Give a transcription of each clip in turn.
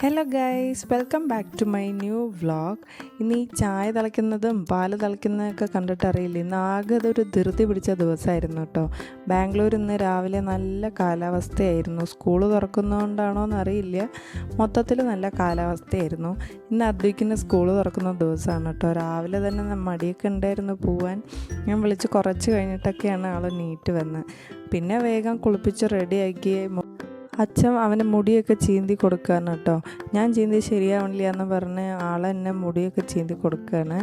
Hello guys welcome back to my new vlog ഇന്ന് ഈ ചായ തിളയ്ക്കുന്നതും പാൽ തിളയ്ക്കുന്നതൊക്കെ കണ്ടിട്ട് അറിയില്ല? ഇന്ന് ആകെ അതൊരു ധൃതി പിടിച്ച ദിവസമായിരുന്നു കേട്ടോ. ബാംഗ്ലൂർ ഇന്ന് രാവിലെ നല്ല കാലാവസ്ഥയായിരുന്നു. സ്കൂൾ തുറക്കുന്നതുകൊണ്ടാണോ എന്നറിയില്ല. മൊത്തത്തിൽ നല്ല കാലാവസ്ഥയായിരുന്നു. ഇന്ന് അദ്വൈക്കിന് സ്കൂൾ തുറക്കുന്ന ദിവസമാണ് കേട്ടോ. രാവിലെ തന്നെ മടിയൊക്കെ ഉണ്ടായിരുന്നു പോവാൻ. ഞാൻ വിളിച്ച് കുറച്ച് കഴിഞ്ഞിട്ടൊക്കെയാണ് ആൾ നീറ്റ് വന്നത് പിന്നെ വേഗം കുളിപ്പിച്ച് റെഡിയാക്കി അച്ഛൻ അവന്റെ മുടിയൊക്കെ ചീന്തി കൊടുക്കുകയാണ് കേട്ടോ. ഞാൻ ചീന്തി ശരിയാവണില്ല എന്ന് പറഞ്ഞ് ആളെന്നെ മുടിയൊക്കെ ചീന്തി കൊടുക്കുകയാണ്.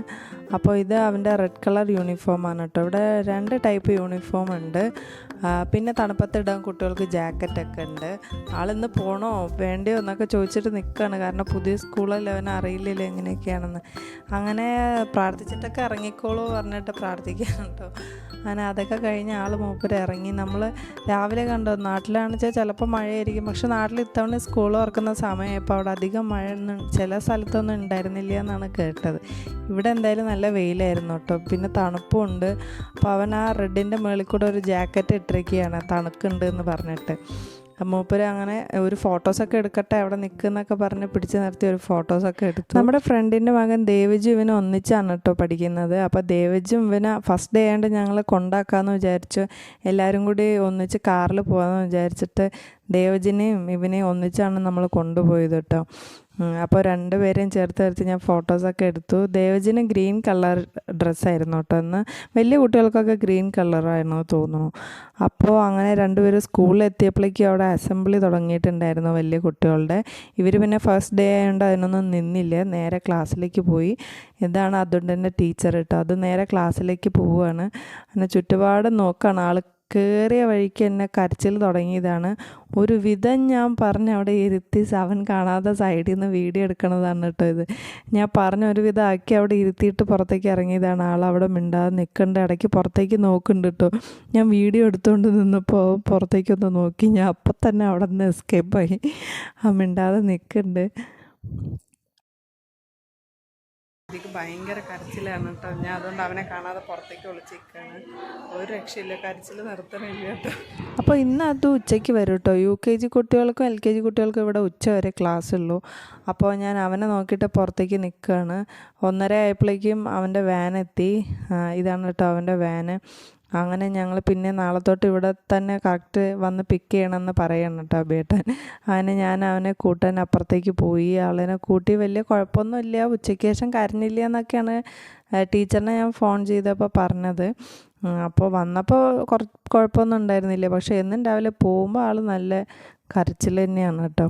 അപ്പോൾ ഇത് അവന്റെ റെഡ് കളർ യൂണിഫോമാണ് കേട്ടോ. ഇവിടെ രണ്ട് ടൈപ്പ് യൂണിഫോം ഉണ്ട്. പിന്നെ തണുപ്പത്തിടാൻ കുട്ടികൾക്ക് ജാക്കറ്റൊക്കെ ഉണ്ട്. ആളിന്ന് പോണോ? വേണ്ടയോ എന്നൊക്കെ ചോദിച്ചിട്ട് നിൽക്കുകയാണ് കാരണം പുതിയ സ്കൂളല്ലേ അവനെ അറിയില്ലല്ലോ എങ്ങനെയൊക്കെയാണെന്ന്. അങ്ങനെ പ്രാർത്ഥിച്ചിട്ടൊക്കെ ഇറങ്ങിക്കോളൂ പറഞ്ഞിട്ട് പ്രാർത്ഥിക്കുകയാണ് കേട്ടോ. അങ്ങനെ അതൊക്കെ കഴിഞ്ഞ് ആൾ മൂപ്പര് ഇറങ്ങി. നമ്മൾ രാവിലെ കണ്ടോ? നാട്ടിലാണെന്ന് വെച്ചാൽ ചിലപ്പോൾ മഴയായിരിക്കും പക്ഷെ നാട്ടിൽ ഇത്തവണ സ്കൂൾ തുറക്കുന്ന സമയമായപ്പോൾ അവിടെ അധികം മഴ ഒന്നും ചില സ്ഥലത്തൊന്നും ഉണ്ടായിരുന്നില്ല എന്നാണ് കേട്ടത്. ഇവിടെ എന്തായാലും നല്ല വെയിലായിരുന്നു കേട്ടോ. പിന്നെ തണുപ്പും ഉണ്ട്. അപ്പോൾ അവൻ ആ റെഡിന്റെ മുകളിൽ കൂടെ ഒരു ജാക്കറ്റ് ഇട്ടിരിക്കുകയാണ്. തണുക്കുണ്ട് എന്ന് പറഞ്ഞിട്ട്. മൂപ്പര് അങ്ങനെ ഒരു ഫോട്ടോസൊക്കെ എടുക്കട്ടെ അവിടെ നിൽക്കുന്നൊക്കെ പറഞ്ഞ് പിടിച്ച് നിർത്തി ഒരു ഫോട്ടോസൊക്കെ എടുത്തു. നമ്മുടെ ഫ്രണ്ടിന്റെ മകൻ ദേവജു ഇവന് ഒന്നിച്ചാണ് കേട്ടോ പഠിക്കുന്നത്. അപ്പോൾ ദേവജും ഇവനെ ഫസ്റ്റ് ഡേ ആയതുകൊണ്ട് ഞങ്ങൾ കൊണ്ടാക്കാമെന്ന് വിചാരിച്ചു. എല്ലാവരും കൂടി ഒന്നിച്ച് കാറിൽ പോകാമെന്ന് വിചാരിച്ചിട്ട് ദേവജിനെയും ഇവനെയും ഒന്നിച്ചാണ് നമ്മൾ കൊണ്ടുപോയത് കേട്ടോ. അപ്പോൾ രണ്ടുപേരെയും ചേർത്ത് ചേർത്ത് ഞാൻ ഫോട്ടോസൊക്കെ എടുത്തു. ദേവജിന് ഗ്രീൻ കളർ ഡ്രസ്സായിരുന്നു കേട്ടോ അന്ന് വലിയ കുട്ടികൾക്കൊക്കെ ഗ്രീൻ കളറായിരുന്നു തോന്നുന്നു. അപ്പോൾ അങ്ങനെ രണ്ടുപേരും സ്കൂളിൽ എത്തിയപ്പോഴേക്കും അവിടെ അസംബ്ലി തുടങ്ങിയിട്ടുണ്ടായിരുന്നു വലിയ കുട്ടികളുടെ. ഇവർ പിന്നെ ഫസ്റ്റ് ഡേ ആയതുകൊണ്ട് അതിനൊന്നും നിന്നില്ല. നേരെ ക്ലാസ്സിലേക്ക് പോയി. ഇതാണ് അതുകൊണ്ട് ടീച്ചർ കേട്ടോ അത് നേരെ ക്ലാസ്സിലേക്ക് പോവുകയാണ് പിന്നെ ചുറ്റുപാട് നോക്കുകയാണ് ആൾ കയറിയ വഴിക്ക് എന്നെ കരച്ചിൽ തുടങ്ങിയതാണ്. ഒരു വിധം ഞാൻ പറഞ്ഞ് അവിടെ ഇരുത്തി അവൻ കാണാതെ സൈഡിൽ നിന്ന് വീഡിയോ എടുക്കണതാണ് കേട്ടോ ഇത്. ഞാൻ പറഞ്ഞ ഒരു വിധം ആക്കി അവിടെ ഇരുത്തിയിട്ട് പുറത്തേക്ക് ഇറങ്ങിയതാണ്. ആൾ അവിടെ മിണ്ടാതെ നിൽക്കേണ്ട ഇടയ്ക്ക് പുറത്തേക്ക് നോക്കുന്നുണ്ട് കേട്ടോ. ഞാൻ വീഡിയോ എടുത്തുകൊണ്ട് നിന്നപ്പോൾ പുറത്തേക്കൊന്ന് നോക്കി. ഞാൻ അപ്പം തന്നെ അവിടെ നിന്ന് എസ്കേപ്പായി ആ മിണ്ടാതെ നിൽക്കുന്നുണ്ട് എനിക്ക് ഭയങ്കര കരച്ചിലാണ് കേട്ടോ. ഞാൻ അതുകൊണ്ട് അവനെ കാണാതെ പുറത്തേക്ക് വിളിച്ചിരിക്കുകയാണ്. ഒരു രക്ഷയില്ല. കരച്ചിൽ നിർത്തണില്ല കേട്ടോ. അപ്പോൾ ഇന്ന് അത് ഉച്ചയ്ക്ക് വരും കേട്ടോ. യു കെ ജി കുട്ടികൾക്കും എൽ കെ ജി കുട്ടികൾക്കും ഇവിടെ ഉച്ച വരെ ക്ലാസ് ഉള്ളൂ അപ്പോൾ ഞാൻ അവനെ നോക്കിയിട്ട് പുറത്തേക്ക് നിൽക്കുകയാണ് ഒന്നര ആയപ്പോഴേക്കും അവന്റെ വാൻ എത്തി. ഇതാണ് കേട്ടോ അവന്റെ വാന് അങ്ങനെ ഞങ്ങൾ പിന്നെ നാളെ തൊട്ട് ഇവിടെ തന്നെ കറക്റ്റ് വന്ന് പിക്ക് ചെയ്യണമെന്ന് പറയണം കേട്ടോ ബേട്ടൻ അങ്ങനെ ഞാൻ അവനെ കൂട്ടാൻ അപ്പുറത്തേക്ക് പോയി. ആളിനെ കൂട്ടി വലിയ കുഴപ്പമൊന്നുമില്ല. ഉച്ചയ്ക്ക് ശേഷം കരഞ്ഞില്ല എന്നൊക്കെയാണ് ടീച്ചറിനെ ഞാൻ ഫോൺ ചെയ്തപ്പോൾ പറഞ്ഞത്. അപ്പോൾ വന്നപ്പോൾ കുറ കുഴപ്പമൊന്നും ഉണ്ടായിരുന്നില്ല. പക്ഷേ എന്നും രാവിലെ പോകുമ്പോൾ ആൾ നല്ല കരച്ചിൽ തന്നെയാണ് കേട്ടോ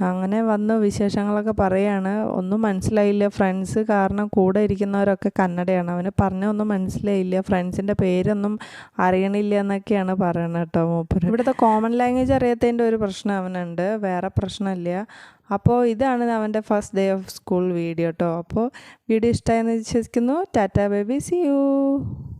അങ്ങനെ വന്ന് വിശേഷങ്ങളൊക്കെ പറയാണ്. ഒന്നും മനസ്സിലായില്ല. ഫ്രണ്ട്സ് കാരണം കൂടെ ഇരിക്കുന്നവരൊക്കെ കന്നഡയാണ്. അവന് പറഞ്ഞൊന്നും മനസ്സിലായില്ല. ഫ്രണ്ട്സിന്റെ പേരൊന്നും അറിയണില്ല എന്നൊക്കെയാണ് പറയണത് കേട്ടോ മൂപ്പര്. ഇവിടുത്തെ കോമൺ ലാംഗ്വേജ് അറിയാത്തതിന്റെ ഒരു പ്രശ്നം അവനുണ്ട്. വേറെ പ്രശ്നമില്ല. അപ്പോൾ ഇതാണ് അവന്റെ first day of school video കേട്ടോ അപ്പോൾ വീഡിയോ ഇഷ്ടമായെന്ന് വിശ്വസിക്കുന്നു. ടാറ്റാ ബേബി. C U